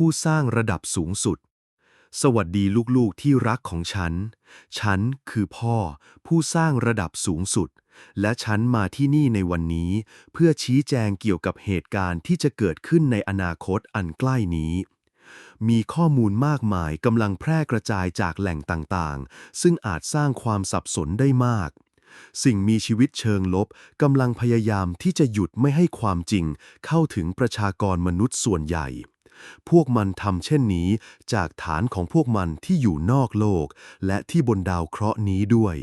ผู้สร้างระดับสูงสุด สวัสดีลูกๆที่รักของฉัน ฉันคือพ่อ ผู้สร้างระดับสูงสุด และฉันมาที่นี่ในวันนี้ เพื่อชี้แจงเกี่ยวกับเหตุการณ์ที่จะเกิดขึ้นในอนาคตอันใกล้นี้มีข้อมูลมากมายกำลังแพร่กระจายจากแหล่งต่างๆ ซึ่งอาจสร้างความสับสนได้มาก สิ่งมีชีวิตเชิงลบกำลังพยายามที่จะหยุดไม่ให้ความจริงเข้าถึงประชากรมนุษย์ส่วนใหญ่ พวกมันทำเช่นนี้จากฐานของพวกมันที่อยู่นอกโลก และที่บนดาวเคราะห์นี้ด้วย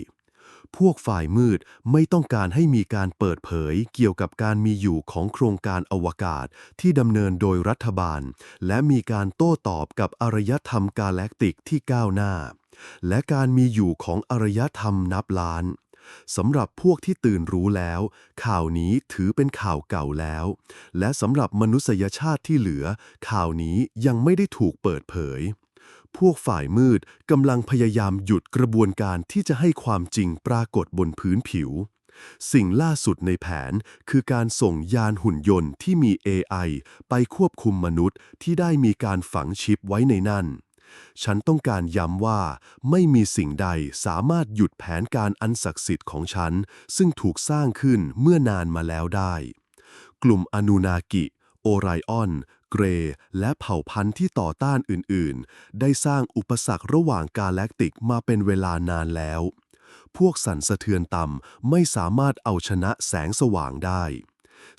พวกฝ่ายมืดไม่ต้องการให้มีการเปิดเผยเกี่ยวกับการมีอยู่ของโครงการอวกาศที่ดำเนินโดยรัฐบาล และมีการโต้ตอบกับอารยธรรมกาแล็กติกที่ก้าวหน้า และการมีอยู่ของอารยธรรมนับล้าน สำหรับพวกที่ตื่นรู้แล้ว ข่าวนี้ถือเป็นข่าวเก่าแล้ว และสำหรับมนุษยชาติที่เหลือ ข่าวนี้ยังไม่ได้ถูกเปิดเผย พวกฝ่ายมืดกำลังพยายามหยุดกระบวนการที่จะให้ความจริงปรากฏบนพื้นผิว สิ่งล่าสุดในแผนคือการส่งยานหุ่นยนต์ที่มี AI ไปควบคุมมนุษย์ที่ได้มีการฝังชิปไว้ในนั่น ฉันต้องการย้ำว่า ไม่มีสิ่งใดสามารถหยุดแผนการอันศักดิ์สิทธิ์ของฉัน ซึ่งถูกสร้างขึ้นเมื่อนานมาแล้วได้ กลุ่มอนูนากิ โอไรออน เกร และเผ่าพันธุ์ที่ต่อต้านอื่นๆ ได้สร้างอุปสรรคระหว่างกาแล็กติกมาเป็นเวลานานแล้ว พวกสั่นสะเทือนต่ำไม่สามารถเอาชนะแสงสว่างได้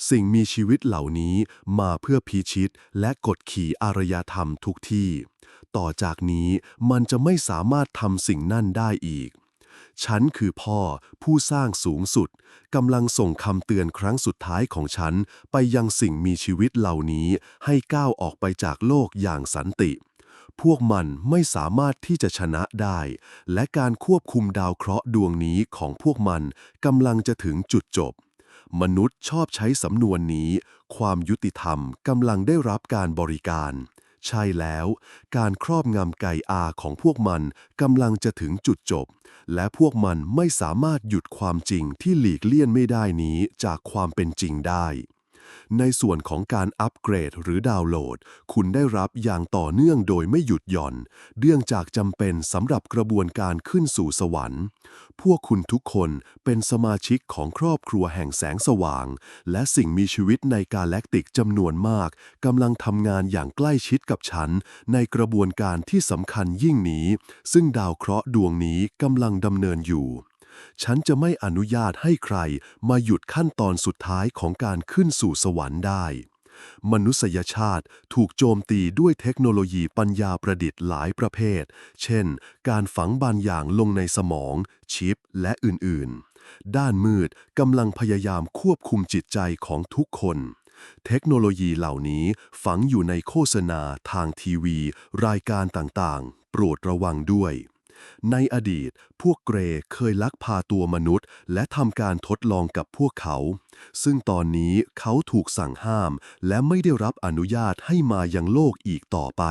สิ่งมีชีวิตเหล่านี้มาเพื่อพิชิตและกดขี่อารยธรรมทุกที่ ต่อจากนี้มันจะไม่สามารถทำสิ่งนั่นได้อีก ฉันคือพ่อผู้สร้างสูงสุดกำลังส่งคำเตือนครั้งสุดท้ายของฉันไปยังสิ่งมีชีวิตเหล่านี้ให้ก้าวออกไปจากโลกอย่างสันติพวกมันไม่สามารถที่จะชนะได้ และการควบคุมดาวเคราะห์ดวงนี้ของพวกมันกำลังจะถึงจุดจบ มนุษย์ชอบใช้สำนวนนี้ ความยุติธรรมกำลังได้รับการบริการ ใช่แล้ว การครอบงำไก่อาของพวกมันกำลังจะถึงจุดจบ และพวกมันไม่สามารถหยุดความจริงที่หลีกเลี่ยนไม่ได้นี้จากความเป็นจริงได้ ในส่วนของการอัปเกรดหรือดาวน์โหลด คุณได้รับอย่างต่อเนื่องโดยไม่หยุดหย่อนเนื่องจากจำเป็นสำหรับกระบวนการขึ้นสู่สวรรค์ พวกคุณทุกคนเป็นสมาชิกของครอบครัวแห่งแสงสว่าง และสิ่งมีชีวิตในกาแล็กติกจำนวนมากกำลังทำงานอย่างใกล้ชิดกับฉัน ในกระบวนการที่สำคัญยิ่งนี้ ซึ่งดาวเคราะห์ดวงนี้กำลังดำเนินอยู่ ฉันจะไม่อนุญาตให้ใครมาหยุดขั้นตอนสุดท้ายของการขึ้นสู่สวรรค์ได้ มนุษยชาติถูกโจมตีด้วยเทคโนโลยีปัญญาประดิษฐ์หลายประเภท เช่น การฝังบางอย่างลงในสมอง ชิป และอื่นๆ ด้านมืดกำลังพยายามควบคุมจิตใจของทุกคนเทคโนโลยีเหล่านี้ฝังอยู่ในโฆษณาทางทีวี รายการต่างๆ โปรดระวังด้วย ในอดีต พวกเกรเคยลักพาตัวมนุษย์ และทำการทดลองกับพวกเขา ซึ่งตอนนี้เขาถูกสั่งห้าม และไม่ได้รับอนุญาตให้มายังโลกอีกต่อไป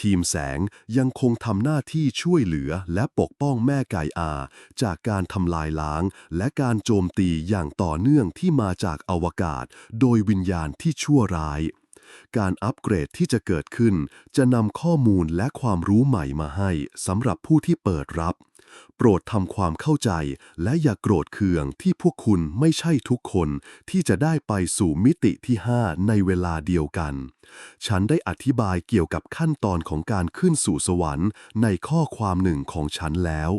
ทีมแสงยังคงทำหน้าที่ช่วยเหลือและปกป้องแม่ไก่อา จากการทำลายล้าง และการโจมตีอย่างต่อเนื่องที่มาจากอวกาศ โดยวิญญาณที่ชั่วร้าย การอัปเกรดที่จะเกิดขึ้น จะนำข้อมูลและความรู้ใหม่มาให้สำหรับผู้ที่เปิดรับ โปรดทำความเข้าใจและอย่าโกรธเคืองที่พวกคุณไม่ใช่ทุกคนที่จะได้ไปสู่มิติที่ 5 ในเวลาเดียวกัน ฉันได้อธิบายเกี่ยวกับขั้นตอนของการขึ้นสู่สวรรค์ในข้อความหนึ่งของฉันแล้ว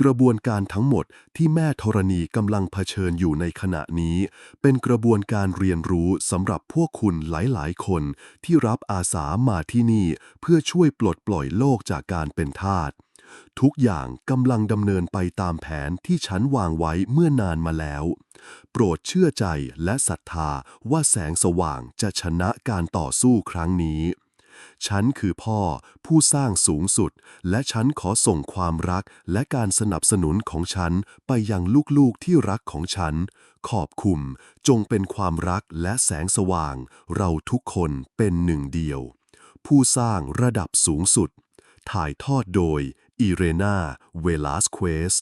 กระบวนการทั้งหมดที่แม่ธรณีกำลังเผชิญอยู่ในขณะนี้ เป็นกระบวนการเรียนรู้สำหรับพวกคุณหลายๆ คนที่รับอาสามาที่นี่ เพื่อช่วยปลดปล่อยโลกจากการเป็นทาสทุกอย่างกำลังดำเนินไปตามแผนที่ฉันวางไว้เมื่อนานมาแล้ว โปรดเชื่อใจและศรัทธาว่าแสงสว่างจะชนะการต่อสู้ครั้งนี้ ฉันคือพ่อผู้สร้างสูงสุด และฉันขอส่งความรักและการสนับสนุนของฉันไปยังลูกๆที่รักของฉัน ขอบคุณจงเป็นความรักและแสงสว่าง เราทุกคนเป็นหนึ่งเดียว ผู้สร้างระดับสูงสุด ถ่ายทอดโดยอีเรนาเวลาสเควส